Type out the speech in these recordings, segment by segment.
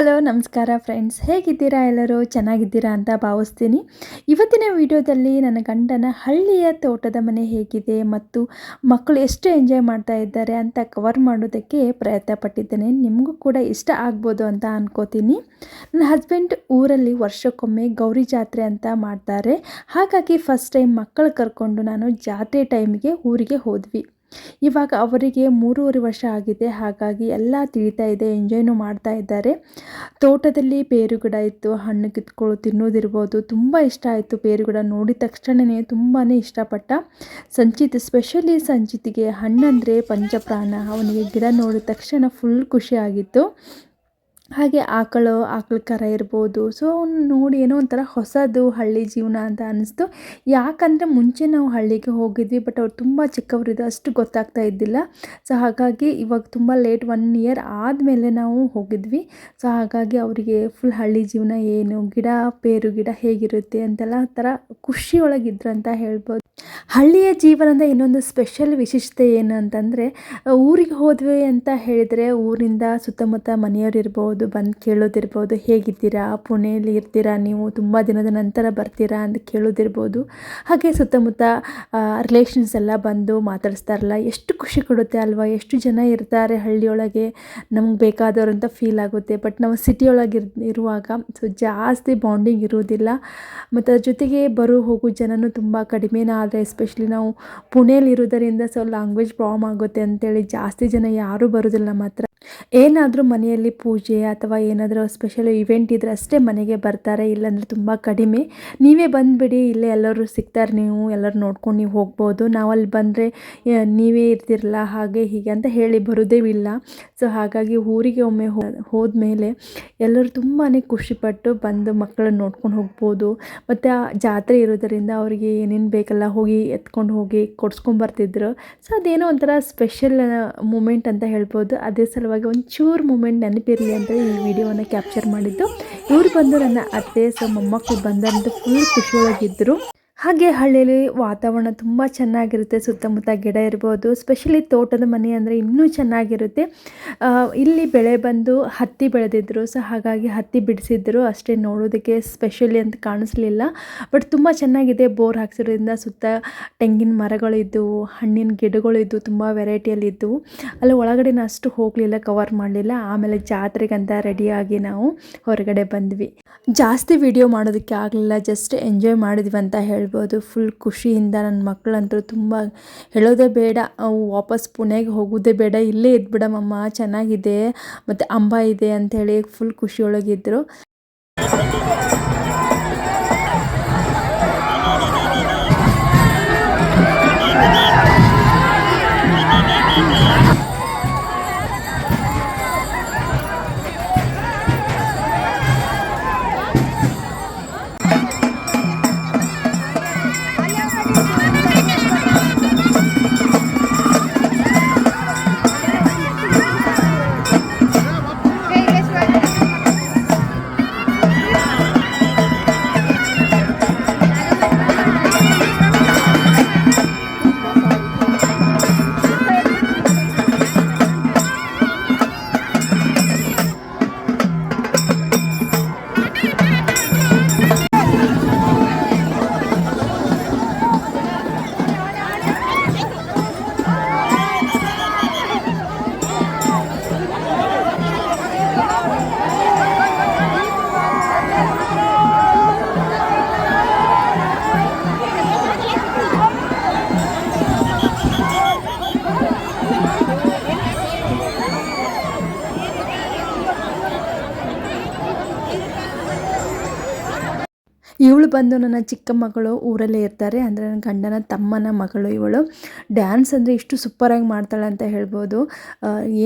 Hello, ನಮಸ್ಕಾರ friends. ಹೇಗಿದ್ದೀರಾ ಎಲ್ಲರೂ? ಚೆನ್ನಾಗಿದ್ದೀರಾ ಅಂತ ಭಾವಿಸ್ತೀನಿ. ಇವತ್ತಿನ ವಿಡಿಯೋದಲ್ಲಿ ನನ್ನ ಗಂಡನ ಹಳ್ಳಿಯ ತೋಟದ ಮನೆ ಹೇಗಿದೆ ಮತ್ತು ಮಕ್ಕಳು ಎಷ್ಟು ಎಂಜಾಯ್ ಮಾಡ್ತಾ ಇದ್ದಾರೆ ಅಂತ ಕವರ್ ಮಾಡೋದಕ್ಕೆ ಪ್ರಯತ್ನ ಪಟ್ಟಿದ್ದೇನೆ. ನಿಮಗೂ ಕೂಡ ಇಷ್ಟ ಆಗ್ಬೋದು ಅಂತ ಅನ್ಕೋತೀನಿ. ನನ್ನ ಹಸ್ಬೆಂಡ್ ಊರಲ್ಲಿ ವರ್ಷಕ್ಕೊಮ್ಮೆ ಗೌರಿ ಜಾತ್ರೆ ಅಂತ ಮಾಡ್ತಾರೆ. ಹಾಗಾಗಿ ಫಸ್ಟ್ ಟೈಮ್ ಮಕ್ಕಳು ಕರ್ಕೊಂಡು ನಾನು ಜಾತ್ರೆ ಟೈಮಿಗೆ ಊರಿಗೆ ಹೋದ್ವಿ. ಇವಾಗ ಅವರಿಗೆ ಮೂರುವರೆ ವರ್ಷ ಆಗಿದೆ, ಹಾಗಾಗಿ ಎಲ್ಲ ತಿಳಿತಾ ಇದೆ, ಎಂಜಾಯ್ನೂ ಮಾಡ್ತಾ ಇದ್ದಾರೆ. ತೋಟದಲ್ಲಿ ಪೇರು ಗಿಡ ಇತ್ತು, ಹಣ್ಣು ಕಿತ್ಕೊಳ್ಳು ತಿನ್ನೋದಿರ್ಬೋದು ತುಂಬ ಇಷ್ಟ ಆಯಿತು ಪೇರು ಗಿಡ ನೋಡಿದ ತಕ್ಷಣವೇ ತುಂಬಾ ಇಷ್ಟಪಟ್ಟ. ಸಂಚಿತ್ ಸ್ಪೆಷಲಿ ಸಂಚಿತಿಗೆ ಹಣ್ಣಂದರೆ ಪಂಚಪ್ರಾಣ, ಅವನಿಗೆ ಗಿಡ ನೋಡಿದ ತಕ್ಷಣ ಫುಲ್ ಖುಷಿಯಾಗಿತ್ತು ಹಾಗೆ ಆಕಳು, ಆಕಳ ಕರ ಇರ್ಬೋದು. ಸೊ ಅವ್ನು ನೋಡಿ ಏನೋ ಒಂಥರ ಹೊಸದು, ಹಳ್ಳಿ ಜೀವನ ಅಂತ ಅನ್ನಿಸ್ತು ಯಾಕಂದರೆ ಮುಂಚೆ ನಾವು ಹಳ್ಳಿಗೆ ಹೋಗಿದ್ವಿ ಬಟ್ ಅವ್ರು ತುಂಬ ಚಿಕ್ಕವರಿದ್ದು ಅಷ್ಟು ಗೊತ್ತಾಗ್ತಾ ಇದ್ದಿಲ್ಲ. ಸೊ ಹಾಗಾಗಿ ಇವಾಗ ತುಂಬ ಲೇಟ್ ಒನ್ ಇಯರ್ ಆದಮೇಲೆ ನಾವು ಹೋಗಿದ್ವಿ. ಸೊ ಹಾಗಾಗಿ ಅವರಿಗೆ ಫುಲ್ ಹಳ್ಳಿ ಜೀವನ ಏನು, ಗಿಡ, ಪೇರು ಗಿಡ ಹೇಗಿರುತ್ತೆ ಅಂತೆಲ್ಲ ಥರ ಖುಷಿಯೊಳಗಿದ್ರು ಅಂತ ಹೇಳ್ಬೋದು. ಹಳ್ಳಿಯ ಜೀವನದ ಇನ್ನೊಂದು ಸ್ಪೆಷಲ್ ವಿಶಿಷ್ಟತೆ ಏನು ಅಂತಂದರೆ ಊರಿಗೆ ಹೋದ್ವಿ ಅಂತ ಹೇಳಿದರೆ ಊರಿಂದ ಸುತ್ತಮುತ್ತ ಮನೆಯವ್ರು ಇರ್ಬೋದು, ಬಂದು ಕೇಳೋದಿರ್ಬೋದು, ಹೇಗಿದ್ದೀರಾ? ಪುಣೆಯಲ್ಲಿ ಇರ್ತೀರಾ? ನೀವು ತುಂಬ ದಿನದ ನಂತರ ಬರ್ತೀರಾ? ಅಂತ ಕೇಳೋದಿರ್ಬೋದು. ಹಾಗೆ ಸುತ್ತಮುತ್ತ ರಿಲೇಷನ್ಸ್ ಎಲ್ಲ ಬಂದು ಮಾತಾಡಿಸ್ತಾರಲ್ಲ, ಎಷ್ಟು ಖುಷಿ ಕೊಡುತ್ತೆ ಅಲ್ವಾ? ಎಷ್ಟು ಜನ ಇರ್ತಾರೆ ಹಳ್ಳಿಯೊಳಗೆ? ನಮ್ಗೆ ಬೇಕಾದವರು ಅಂತ ಫೀಲ್ ಆಗುತ್ತೆ. ಬಟ್ ನಾವು ಸಿಟಿಯೊಳಗೆ ಇರ್, ಇರುವಾಗ ಸೊ ಜಾಸ್ತಿ ಬಾಂಡಿಂಗ್ ಇರುವುದಿಲ್ಲ. ಮತ್ತು ಅದ್ರ ಜೊತೆಗೆ ಬರೋ ಹೋಗೋ ಜನನೂ ತುಂಬ ಕಡಿಮೆನೇ ಆದರೆ ಎಸ್ಪೆಷಲಿ ನಾವು ಪುಣೆಯಲ್ಲಿ ಇರೋದರಿಂದ ಸೊ ಲ್ಯಾಂಗ್ವೇಜ್ ಪ್ರಾಬ್ಲಮ್ ಆಗುತ್ತೆ ಅಂತೇಳಿ ಜಾಸ್ತಿ ಜನ ಯಾರೂ ಬರೋದಿಲ್ಲ ಮಾತ್ರ. ಏನಾದರೂ ಮನೆಯಲ್ಲಿ ಪೂಜೆ ಅಥವಾ ಏನಾದರೂ ಸ್ಪೆಷಲ್ ಇವೆಂಟ್ ಇದ್ದರೆ ಅಷ್ಟೇ ಮನೆಗೆ ಬರ್ತಾರೆ, ಇಲ್ಲಾಂದರೆ ತುಂಬ ಕಡಿಮೆ. ನೀವೇ ಬಂದುಬಿಡಿ, ಇಲ್ಲೇ ಎಲ್ಲರೂ ಸಿಗ್ತಾರೆ, ನೀವು ಎಲ್ಲರೂ ನೋಡ್ಕೊಂಡು ನೀವು ಹೋಗ್ಬೋದು. ನಾವಲ್ಲಿ ಬಂದರೆ ನೀವೇ ಇರ್ತಿರಲ್ಲ, ಹಾಗೆ ಹೀಗೆ ಅಂತ ಹೇಳಿ ಬರೋದೇ ಇಲ್ಲ. ಸೊ ಹಾಗಾಗಿ ಊರಿಗೆ ಒಮ್ಮೆ ಹೋದ್ಮೇಲೆ ಎಲ್ಲರೂ ತುಂಬಾ ಖುಷಿಪಟ್ಟು ಬಂದು ಮಕ್ಕಳನ್ನ ನೋಡ್ಕೊಂಡು ಹೋಗ್ಬೋದು. ಮತ್ತು ಆ ಜಾತ್ರೆ ಇರೋದರಿಂದ ಅವರಿಗೆ ಏನೇನು ಬೇಕಲ್ಲ, ಹೋಗಿ ಎತ್ಕೊಂಡು ಹೋಗಿ ಕೊಡ್ಸ್ಕೊಂಬರ್ತಿದ್ರು ಸೊ ಅದೇನೋ ಒಂಥರ ಸ್ಪೆಷಲ್ ಮೂಮೆಂಟ್ ಅಂತ ಹೇಳ್ಬೋದು. ಅದೇ ಸಲುವಾಗಿ ಒಂಚೂರು ಮೂಮೆಂಟ್ ನೆನಪಿರಲಿ ಅಂತ ಈ ವಿಡಿಯೋನ ಕ್ಯಾಪ್ಚರ್ ಮಾಡಿದ್ದು. ಇವ್ರು ಬಂದು ನನ್ನ ಅತ್ತೆ ಸೊ ಮೊಮ್ಮಕ್ಕಳು ಬಂದಂತ ಫುಲ್ ಖುಷಿಯೊಳಗಿದ್ದರು ಹಾಗೆ ಹಳ್ಳಿಯಲ್ಲಿ ವಾತಾವರಣ ತುಂಬ ಚೆನ್ನಾಗಿರುತ್ತೆ, ಸುತ್ತಮುತ್ತ ಗಿಡ ಇರ್ಬೋದು ಸ್ಪೆಷಲಿ ತೋಟದ ಮನೆ ಅಂದರೆ ಇನ್ನೂ ಚೆನ್ನಾಗಿರುತ್ತೆ. ಇಲ್ಲಿ ಬೆಳೆ ಬಂದು ಹತ್ತಿ ಬೆಳೆದಿದ್ರು ಸೊ ಹಾಗಾಗಿ ಹತ್ತಿ ಬಿಡಿಸಿದ್ರು, ಅಷ್ಟೇ ನೋಡೋದಕ್ಕೆ ಸ್ಪೆಷಲಿ ಅಂತ ಕಾಣಿಸ್ಲಿಲ್ಲ. ಬಟ್ ತುಂಬ ಚೆನ್ನಾಗಿದೆ ಬೋರ್ ಹಾಕ್ಸಿರೋದ್ರಿಂದ ಸುತ್ತ ತೆಂಗಿನ ಮರಗಳಿದ್ದವು ಹಣ್ಣಿನ ಗಿಡಗಳಿದ್ದವು ತುಂಬ ವೆರೈಟಿಯಲ್ಲಿದ್ದವು ಅಲ್ಲಿ ಒಳಗಡೆ ಅಷ್ಟು ಹೋಗಲಿಲ್ಲ ಕವರ್ ಮಾಡಲಿಲ್ಲ. ಆಮೇಲೆ ಜಾತ್ರೆಗಂತ ರೆಡಿಯಾಗಿ ನಾವು ಹೊರಗಡೆ ಬಂದ್ವಿ. ಜಾಸ್ತಿ ವಿಡಿಯೋ ಮಾಡೋದಕ್ಕೆ ಆಗಲಿಲ್ಲ ಜಸ್ಟ್ ಎಂಜಾಯ್ ಮಾಡಿದ್ವಿ ಅಂತ ಹೇಳ್ಬೋದು. ಫುಲ್ ಖುಷಿಯಿಂದ ನನ್ನ ಮಕ್ಕಳಂತೂ ತುಂಬ ಹೇಳೋದೇ ಬೇಡ, ಅವು ವಾಪಸ್ ಪುಣೆಗೆ ಹೋಗೋದೇ ಬೇಡ, ಇಲ್ಲೇ ಇದ್ಬಿಡಮಮ್ಮ ಚೆನ್ನಾಗಿದೆ, ಮತ್ತು ಅಂಬ ಇದೆ ಅಂಥೇಳಿ ಫುಲ್ ಖುಷಿಯೊಳಗಿದ್ದರು ಇವಳು ಬಂದು ನನ್ನ ಚಿಕ್ಕ ಮಗಳು ಊರಲ್ಲೇ ಇರ್ತಾರೆ. ಅಂದರೆ ನನ್ನ ಗಂಡನ ತಮ್ಮನ ಮಗಳು ಇವಳು. ಡ್ಯಾನ್ಸ್ ಅಂದರೆ ಇಷ್ಟು ಸೂಪರಾಗಿ ಮಾಡ್ತಾಳೆ ಅಂತ ಹೇಳ್ಬೋದು.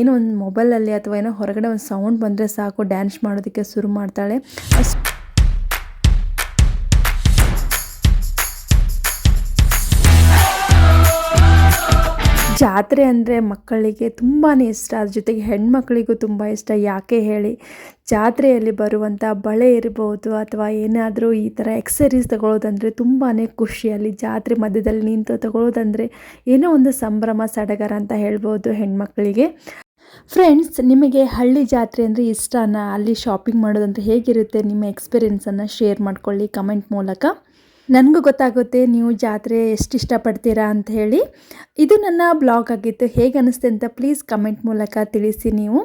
ಏನೋ ಒಂದು ಮೊಬೈಲಲ್ಲಿ ಅಥವಾ ಏನೋ ಹೊರಗಡೆ ಒಂದು ಸೌಂಡ್ ಬಂದರೆ ಸಾಕು ಡ್ಯಾನ್ಸ್ ಮಾಡೋದಕ್ಕೆ ಶುರು ಮಾಡ್ತಾಳೆ. ಜಾತ್ರೆ ಅಂದರೆ ಮಕ್ಕಳಿಗೆ ತುಂಬಾ ಇಷ್ಟ. ಅದ್ರ ಜೊತೆಗೆ ಹೆಣ್ಮಕ್ಳಿಗೂ ತುಂಬ ಇಷ್ಟ. ಯಾಕೆ ಹೇಳಿ, ಜಾತ್ರೆಯಲ್ಲಿ ಬರುವಂಥ ಬಳೆ ಇರ್ಬೋದು ಅಥವಾ ಏನಾದರೂ ಈ ಥರ ಎಕ್ಸರೀಸ್ ತಗೊಳ್ಳೋದಂದರೆ ತುಂಬಾ ಖುಷಿ. ಅಲ್ಲಿ ಜಾತ್ರೆ ಮಧ್ಯದಲ್ಲಿ ನಿಂತು ತಗೊಳ್ಳೋದಂದರೆ ಏನೋ ಒಂದು ಸಂಭ್ರಮ, ಸಡಗರ ಅಂತ ಹೇಳ್ಬೋದು ಹೆಣ್ಮಕ್ಳಿಗೆ. ಫ್ರೆಂಡ್ಸ್ ನಿಮಗೆ ಹಳ್ಳಿ ಜಾತ್ರೆ ಅಂದರೆ ಇಷ್ಟನಾ? ಅಲ್ಲಿ ಶಾಪಿಂಗ್ ಮಾಡೋದಂದ್ರೆ ಹೇಗಿರುತ್ತೆ? ನಿಮ್ಮ ಎಕ್ಸ್ಪೀರಿಯೆನ್ಸನ್ನು ಶೇರ್ ಮಾಡ್ಕೊಳ್ಳಿ ಕಮೆಂಟ್ ಮೂಲಕ. ನನಗೂ ಗೊತ್ತಾಗುತ್ತೆ ನೀವು ಜಾತ್ರೆ ಎಷ್ಟು ಇಷ್ಟಪಡ್ತೀರಾ ಅಂತ ಹೇಳಿ. ಇದು ನನ್ನ ಬ್ಲಾಗ್ ಆಗಿತ್ತು. ಹೇಗೆ ಅನ್ನಿಸ್ತೆ ಅಂತ ಪ್ಲೀಸ್ ಕಮೆಂಟ್ ಮೂಲಕ ತಿಳಿಸಿ ನೀವು.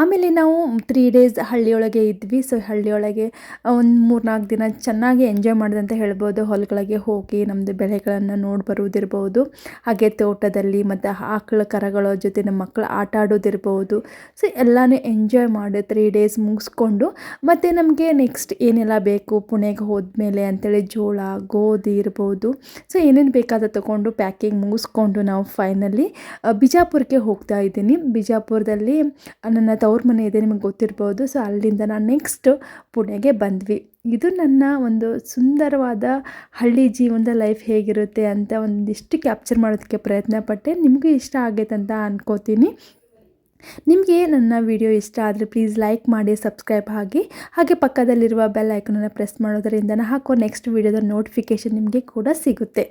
ಆಮೇಲೆ ನಾವು ತ್ರೀ ಡೇಸ್ ಹಳ್ಳಿಯೊಳಗೆ ಇದ್ವಿ. ಸೊ ಹಳ್ಳಿಯೊಳಗೆ ಒಂದು ಮೂರ್ನಾಲ್ಕು ದಿನ ಚೆನ್ನಾಗಿ ಎಂಜಾಯ್ ಮಾಡಿದೆ ಅಂತ ಹೇಳ್ಬೋದು. ಹೊಲಗಳಿಗೆ ಹೋಗಿ ನಮ್ಮದು ಬೆಳೆಗಳನ್ನು ನೋಡಿ ಬರುವುದಿರ್ಬೋದು ಹಾಗೆ ತೋಟದಲ್ಲಿ ಮತ್ತು ಆಕಳ ಕರಗಳ ಜೊತೆ ನಮ್ಮ ಮಕ್ಕಳು ಆಟ ಆಡೋದಿರ್ಬೋದು. ಸೊ ಎಲ್ಲನೂ ಎಂಜಾಯ್ ಮಾಡಿ ತ್ರೀ ಡೇಸ್ ಮುಗಿಸ್ಕೊಂಡು, ಮತ್ತು ನಮಗೆ ನೆಕ್ಸ್ಟ್ ಏನೆಲ್ಲ ಬೇಕು, ಪುಣೆಗೆ ಹೋದ್ಮೇಲೆ ಅಂಥೇಳಿ ಜೋಳ ಗೋಧಿ ಇರ್ಬೋದು. ಸೊ ಏನೇನು ಬೇಕಾದ ತಗೊಂಡು ಪ್ಯಾಕಿಂಗ್ ಮುಗಿಸ್ಕೊಂಡು ನಾವು ಫೈನಲಿ ಬಿಜಾಪುರಕ್ಕೆ ಹೋಗ್ತಾ ಇದ್ದೀನಿ. ಬಿಜಾಪುರದಲ್ಲಿ ನನ್ನ ತವ್ರ ಮನೆ ಇದೆ, ನಿಮಗೆ ಗೊತ್ತಿರ್ಬೋದು. ಸೊ ಅಲ್ಲಿಂದ ನಾನು ನೆಕ್ಸ್ಟ್ ಪುಣೆಗೆ ಬಂದ್ವಿ. ಇದು ನನ್ನ ಒಂದು ಸುಂದರವಾದ ಹಳ್ಳಿ ಜೀವನದ ಲೈಫ್ ಹೇಗಿರುತ್ತೆ ಅಂತ ಒಂದಿಷ್ಟು ಕ್ಯಾಪ್ಚರ್ ಮಾಡೋದಕ್ಕೆ ಪ್ರಯತ್ನ ಪಟ್ಟೆ ನಿಮಗೂ ಇಷ್ಟ ಆಗೈತೆ ಅಂತ ಅನ್ಕೋತೀನಿ. ನಿಮಗೆ ನನ್ನ ವಿಡಿಯೋ ಇಷ್ಟ ಆದರೆ ಪ್ಲೀಸ್ ಲೈಕ್ ಮಾಡಿ ಸಬ್ಸ್ಕ್ರೈಬ್ ಆಗಿ ಹಾಗೆ ಪಕ್ಕದಲ್ಲಿರುವ ಬೆಲ್ ಐಕನನ್ನು ಪ್ರೆಸ್ ಮಾಡೋದರಿಂದ ಹಾಕೋ ನೆಕ್ಸ್ಟ್ ವಿಡಿಯೋದ ನೋಟಿಫಿಕೇಷನ್ ನಿಮಗೆ ಕೂಡ ಸಿಗುತ್ತೆ.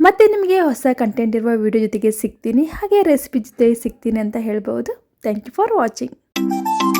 ಮತ್ತು ನಿಮಗೆ ಹೊಸ ಕಂಟೆಂಟ್ ಇರುವ ವಿಡಿಯೋ ಜೊತೆಗೆ ಸಿಗ್ತೀನಿ. ಹಾಗೆ ರೆಸಿಪಿ ಜೊತೆ ಸಿಗ್ತೀನಿ ಅಂತ ಹೇಳ್ಬೋದು. Thank you for watching